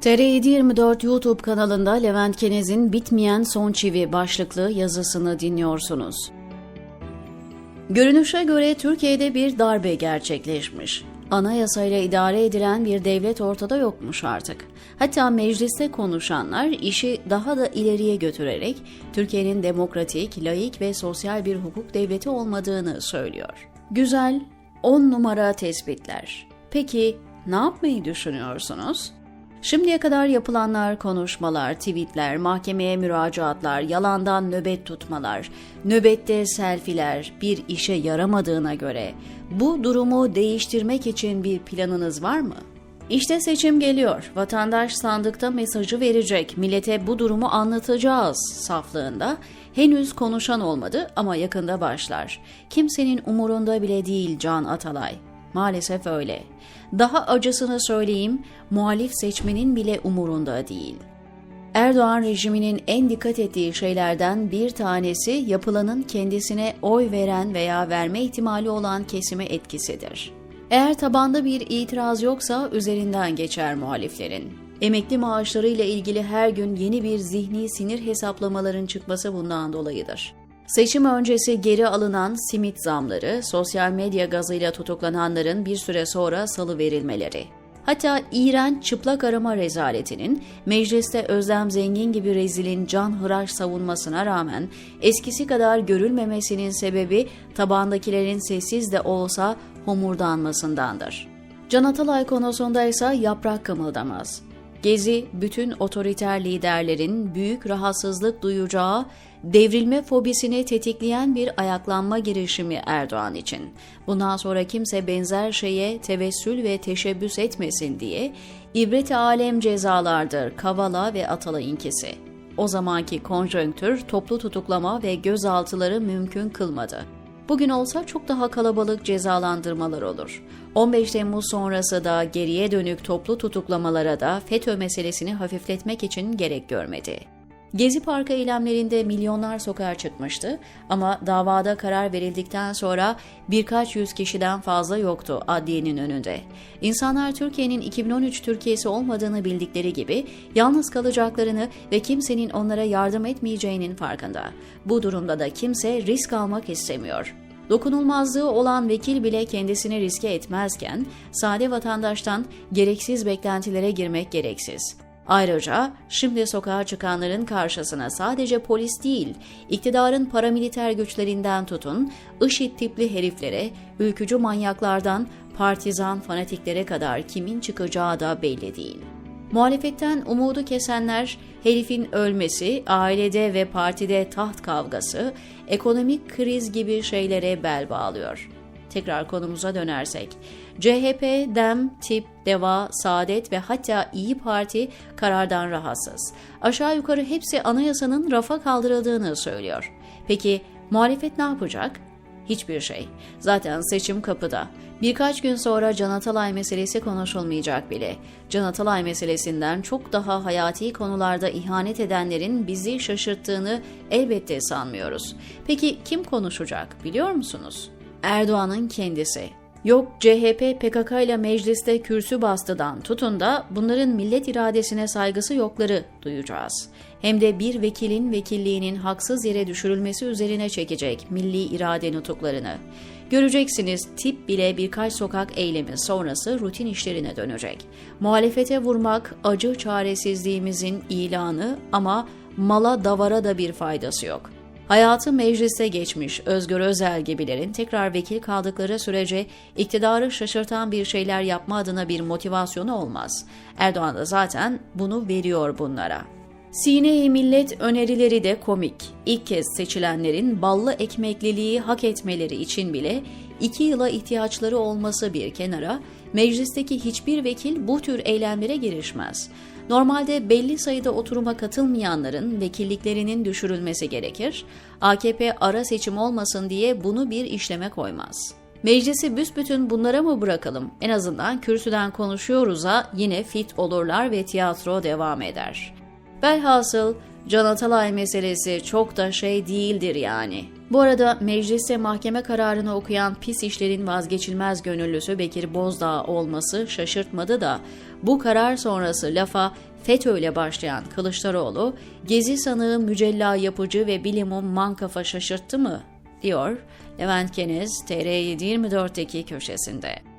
TR724 YouTube kanalında Levent Kenez'in Bitmeyen Son Çivi başlıklı yazısını dinliyorsunuz. Görünüşe göre Türkiye'de bir darbe gerçekleşmiş. Anayasayla idare edilen bir devlet ortada yokmuş artık. Hatta mecliste konuşanlar işi daha da ileriye götürerek Türkiye'nin demokratik, laik ve sosyal bir hukuk devleti olmadığını söylüyor. Güzel, 10 numara tespitler. Peki ne yapmayı düşünüyorsunuz? Şimdiye kadar yapılanlar, konuşmalar, tweetler, mahkemeye müracaatlar, yalandan nöbet tutmalar, nöbette selfiler bir işe yaramadığına göre bu durumu değiştirmek için bir planınız var mı? İşte seçim geliyor. Vatandaş sandıkta mesajı verecek. Millete bu durumu anlatacağız saflığında. Henüz konuşan olmadı ama yakında başlar. Kimsenin umurunda bile değil Can Atalay. Maalesef öyle. Daha acısını söyleyeyim, muhalif seçmenin bile umurunda değil. Erdoğan rejiminin en dikkat ettiği şeylerden bir tanesi yapılanın kendisine oy veren veya verme ihtimali olan kesime etkisidir. Eğer tabanda bir itiraz yoksa üzerinden geçer muhaliflerin. Emekli maaşlarıyla ilgili her gün yeni bir zihni sinir hesaplamaların çıkması bundan dolayıdır. Seçim öncesi geri alınan simit zamları, sosyal medya gazıyla tutuklananların bir süre sonra salı verilmeleri. Hatta iğrenç çıplak arama rezaletinin mecliste Özlem Zengin gibi rezilin can hıraş savunmasına rağmen eskisi kadar görülmemesinin sebebi tabandakilerin sessiz de olsa homurdanmasındandır. Can Atalay konusunda ise yaprak kımıldamaz. Gezi bütün otoriter liderlerin büyük rahatsızlık duyacağı devrilme fobisini tetikleyen bir ayaklanma girişimi Erdoğan için. Bundan sonra kimse benzer şeye tevessül ve teşebbüs etmesin diye ibret alem cezalardır Kavala ve Atalay'ınkisi. O zamanki konjonktür toplu tutuklama ve gözaltıları mümkün kılmadı. Bugün olsa çok daha kalabalık cezalandırmalar olur. 15 Temmuz sonrası da geriye dönük toplu tutuklamalara da FETÖ meselesini hafifletmek için gerek görmedi. Gezi Parkı eylemlerinde milyonlar sokağa çıkmıştı ama davada karar verildikten sonra birkaç yüz kişiden fazla yoktu adliyenin önünde. İnsanlar Türkiye'nin 2013 Türkiye'si olmadığını bildikleri gibi yalnız kalacaklarını ve kimsenin onlara yardım etmeyeceğinin farkında. Bu durumda da kimse risk almak istemiyor. Dokunulmazlığı olan vekil bile kendisini riske etmezken sade vatandaştan gereksiz beklentilere girmek gereksiz. Ayrıca şimdi sokağa çıkanların karşısına sadece polis değil, iktidarın paramiliter güçlerinden tutun, IŞİD tipli heriflere, ülkücü manyaklardan partizan fanatiklere kadar kimin çıkacağı da belli değil. Muhalefetten umudu kesenler herifin ölmesi, ailede ve partide taht kavgası, ekonomik kriz gibi şeylere bel bağlıyor. Tekrar konumuza dönersek, CHP, DEM, TİP, DEVA, Saadet ve hatta İyi Parti karardan rahatsız. Aşağı yukarı hepsi anayasanın rafa kaldırıldığını söylüyor. Peki muhalefet ne yapacak? Hiçbir şey. Zaten seçim kapıda. Birkaç gün sonra Can Atalay meselesi konuşulmayacak bile. Can Atalay meselesinden çok daha hayati konularda ihanet edenlerin bizi şaşırttığını elbette sanmıyoruz. Peki kim konuşacak biliyor musunuz? Erdoğan'ın kendisi. Yok CHP PKK ile mecliste kürsü bastıdan tutun da bunların millet iradesine saygısı yokları duyacağız. Hem de bir vekilin vekilliğinin haksız yere düşürülmesi üzerine çekecek milli irade nutuklarını. Göreceksiniz tip bile birkaç sokak eylemi sonrası rutin işlerine dönecek. Muhalefete vurmak acı çaresizliğimizin ilanı ama mala davara da bir faydası yok.'' Hayatı mecliste geçmiş Özgür Özel gibilerin tekrar vekil kaldıkları sürece iktidarı şaşırtan bir şeyler yapma adına bir motivasyonu olmaz. Erdoğan da zaten bunu veriyor bunlara. Sine-i Millet önerileri de komik. İlk kez seçilenlerin ballı ekmekliliği hak etmeleri için bile iki yıla ihtiyaçları olması bir kenara, meclisteki hiçbir vekil bu tür eylemlere girişmez. Normalde belli sayıda oturuma katılmayanların vekilliklerinin düşürülmesi gerekir. AKP ara seçim olmasın diye bunu bir işleme koymaz. Meclisi büsbütün bunlara mı bırakalım? En azından kürsüden konuşuyoruz'a yine fit olurlar ve tiyatro devam eder. Velhasıl Can Atalay meselesi çok da şey değildir yani. Bu arada mecliste mahkeme kararını okuyan pis işlerin vazgeçilmez gönüllüsü Bekir Bozdağ olması şaşırtmadı da bu karar sonrası lafa FETÖ'yle başlayan Kılıçdaroğlu, gezi sanığı mücella yapıcı ve bilimum mankafa şaşırttı mı? diyor Levent Keniz TR724'teki köşesinde.